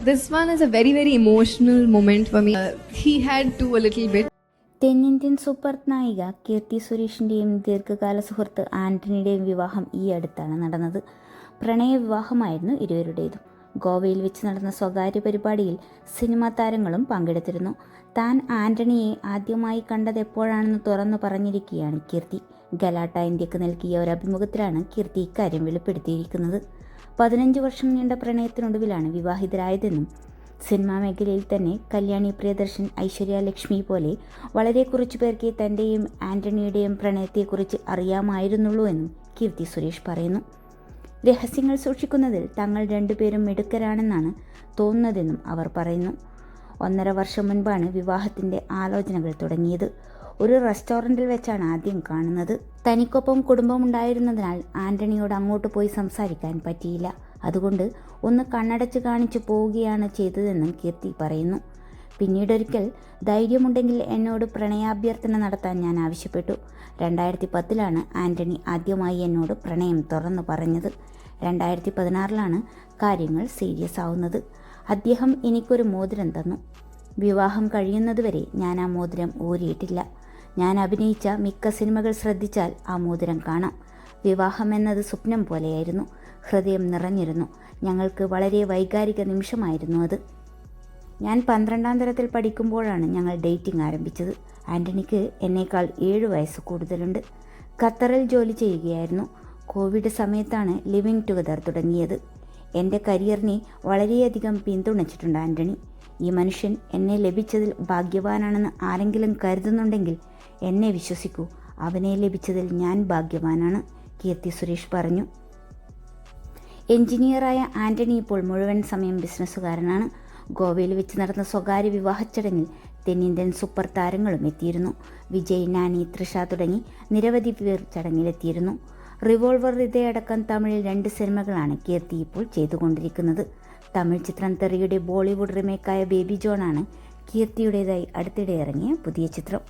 This one is a very, very emotional moment for me. Uh, he had to a little. തെന്നിന്ത്യൻ super നായിക കീർത്തി സുരേഷിന്റെയും ദീർഘകാല സുഹൃത്ത് ആന്റണിയുടെയും വിവാഹം ഈ അടുത്താണ് നടന്നത്. പ്രണയ വിവാഹമായിരുന്നു ഇരുവരുടേതും. ഗോവയിൽ വെച്ച് നടന്ന സ്വകാര്യ പരിപാടിയിൽ സിനിമാ താരങ്ങളും പങ്കെടുത്തിരുന്നു. താൻ ആന്റണിയെ ആദ്യമായി കണ്ടത് എപ്പോഴാണെന്ന് തുറന്നു പറഞ്ഞിരിക്കുകയാണ് കീർത്തി. ഗലാട്ട ഇന്ത്യയ്ക്ക് നൽകിയ ഒരു അഭിമുഖത്തിലാണ് കീർത്തി ഇക്കാര്യം വെളിപ്പെടുത്തിയിരിക്കുന്നത്. പതിനഞ്ച് വർഷം നീണ്ട പ്രണയത്തിനൊടുവിലാണ് വിവാഹിതരായതെന്നും സിനിമാ മേഖലയിൽ തന്നെ കല്യാണി പ്രിയദർശൻ ഐശ്വര്യ ലക്ഷ്മി പോലെ വളരെ കുറച്ചു പേർക്ക് തന്റെയും ആന്റണിയുടെയും പ്രണയത്തെക്കുറിച്ച് അറിയാമായിരുന്നുള്ളൂ എന്നും കീർത്തി സുരേഷ് പറയുന്നു. രഹസ്യങ്ങൾ സൂക്ഷിക്കുന്നതിൽ തങ്ങൾ രണ്ടുപേരും മിടുക്കരാണെന്നാണ് തോന്നുന്നതെന്നും അവർ പറയുന്നു. ഒന്നര വർഷം മുൻപാണ് വിവാഹത്തിന്റെ ആലോചനകൾ തുടങ്ങിയത്. ഒരു റെസ്റ്റോറന്റിൽ വെച്ചാണ് ആദ്യം കാണുന്നത്. തനിക്കൊപ്പം കുടുംബമുണ്ടായിരുന്നതിനാൽ ആന്റണിയോട് അങ്ങോട്ട് പോയി സംസാരിക്കാൻ പറ്റിയില്ല. അതുകൊണ്ട് ഒന്ന് കണ്ണടച്ച് കാണിച്ചു പോവുകയാണ് ചെയ്തതെന്നും കീർത്തി പറയുന്നു. പിന്നീടൊരിക്കൽ ധൈര്യമുണ്ടെങ്കിൽ എന്നോട് പ്രണയാഭ്യർത്ഥന നടത്താൻ ഞാൻ ആവശ്യപ്പെട്ടു. രണ്ടായിരത്തി പത്തിലാണ് ആന്റണി ആദ്യമായി എന്നോട് പ്രണയം തുറന്നു പറഞ്ഞത്. രണ്ടായിരത്തി പതിനാറിലാണ് കാര്യങ്ങൾ സീരിയസ് ആവുന്നത്. അദ്ദേഹം എനിക്കൊരു മോതിരം തന്നു. വിവാഹം കഴിയുന്നതുവരെ ഞാൻ ആ മോതിരം ഊരിയിട്ടില്ല. ഞാൻ അഭിനയിച്ച മിക്ക സിനിമകൾ ശ്രദ്ധിച്ചാൽ ആ മോതിരം കാണാം. വിവാഹം എന്നത് സ്വപ്നം പോലെയായിരുന്നു. ഹൃദയം നിറഞ്ഞിരുന്നു. ഞങ്ങൾക്ക് വളരെ വൈകാരിക നിമിഷമായിരുന്നു അത്. ഞാൻ പന്ത്രണ്ടാം തരത്തിൽ പഠിക്കുമ്പോഴാണ് ഞങ്ങൾ ഡേറ്റിംഗ് ആരംഭിച്ചത്. ആന്റണിക്ക് എന്നേക്കാൾ ഏഴ് വയസ്സ് കൂടുതലുണ്ട്. ഖത്തറിൽ ജോലി ചെയ്യുകയായിരുന്നു. കോവിഡ് സമയത്താണ് ലിവിങ് ടുഗദർ തുടങ്ങിയത്. എന്റെ കരിയറിനെ വളരെയധികം പിന്തുണച്ചിട്ടുണ്ട് ആന്റണി ഈ മനുഷ്യൻ എന്നെ ലഭിച്ചതിൽ ഭാഗ്യവാനാണെന്ന് ആരെങ്കിലും കരുതുന്നുണ്ടെങ്കിൽ എന്നെ വിശ്വസിക്കൂ. അവനെ ലഭിച്ചതിൽ ഞാൻ ഭാഗ്യവാനാണ് കീർത്തി സുരേഷ് പറഞ്ഞു. എഞ്ചിനീയറായ ആന്റണി ഇപ്പോൾ മുഴുവൻ സമയം ബിസിനസ്സുകാരനാണ്. ഗോവയിൽ വെച്ച് നടന്ന സ്വകാര്യ വിവാഹ ചടങ്ങിൽ തെന്നിന്ത്യൻ സൂപ്പർ താരങ്ങളും എത്തിയിരുന്നു. വിജയ് നാനി തൃഷ തുടങ്ങി നിരവധി പേർ ചടങ്ങിലെത്തിയിരുന്നു. റിവോൾവർ ഹൃദയടക്കം തമിഴിൽ രണ്ട് സിനിമകളാണ് കീർത്തി ഇപ്പോൾ ചെയ്തുകൊണ്ടിരിക്കുന്നത്. തമിഴ് ചിത്രം തെറിയുടെ ബോളിവുഡ് റിമേക്കായ ബേബി ജോണാണ് കീർത്തിയുടേതായി അടുത്തിടെ ഇറങ്ങിയ പുതിയ ചിത്രം.